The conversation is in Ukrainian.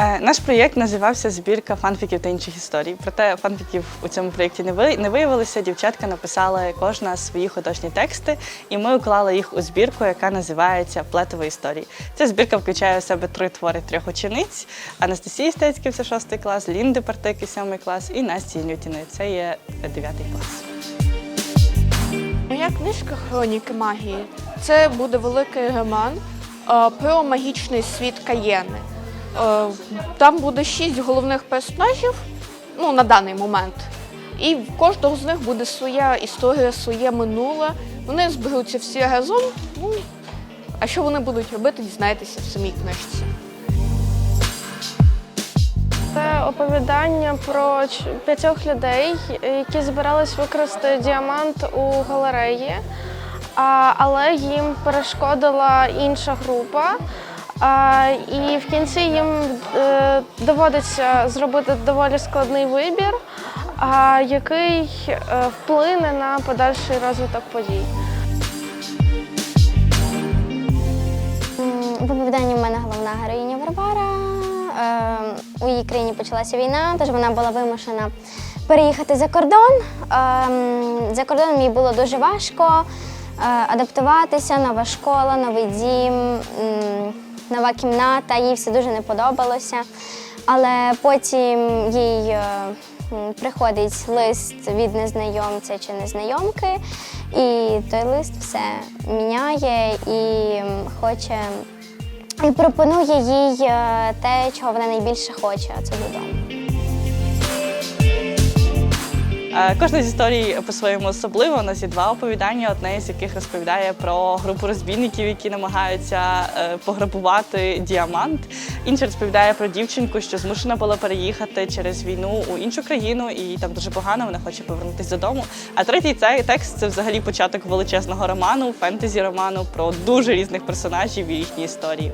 Е, Наш проєкт називався Збірка фанфіків та інших історій. Проте фанфіків у цьому проєкті не ви- не виявилося. Дівчатка написали кожна свої художні тексти, і ми уклали їх у збірку, яка називається Плетові історії. Ця збірка включає в себе три твори трьох учениць: Анастасії Стецьків, це шостий клас, Лінди Партики, сьомий клас, і Насті Нютіної, це є дев'ятий клас. Моя книжка Хроніки магії це буде великий роман е, про магічний світ Каєни. Е, Там буде шість головних персонажів ну, на даний момент. І в кожного з них буде своя історія, своє минуле. Вони зберуться всі разом. Ну, а що вони будуть робити, дізнаєтеся в самій книжці. Це оповідання про п'ятьох людей, які збирались використати діамант у галереї, але їм перешкодила інша група. І в кінці їм е, доводиться зробити доволі складний вибір, який е, вплине на подальший розвиток подій. В оповіданні в мене головна героїня Варвара. Е, У її країні почалася війна, тож вона була вимушена переїхати за кордон. За кордоном їй було дуже важко адаптуватися, нова школа, новий дім, нова кімната. Їй все дуже не подобалося. Але потім їй е, приходить лист від незнайомця чи незнайомки, і той лист все міняє і хоче і пропонує їй е, те, чого вона найбільше хоче, це додому. Кожна з історій по-своєму особлива. У нас є два оповідання, одне з яких розповідає про групу розбійників, які намагаються е, пограбувати діамант. Інше розповідає про дівчинку, що змушена була переїхати через війну у іншу країну, і там дуже погано, вона хоче повернутися додому. А третій цей текст це взагалі початок величезного роману, фентезі роману про дуже різних персонажів і їхні історії.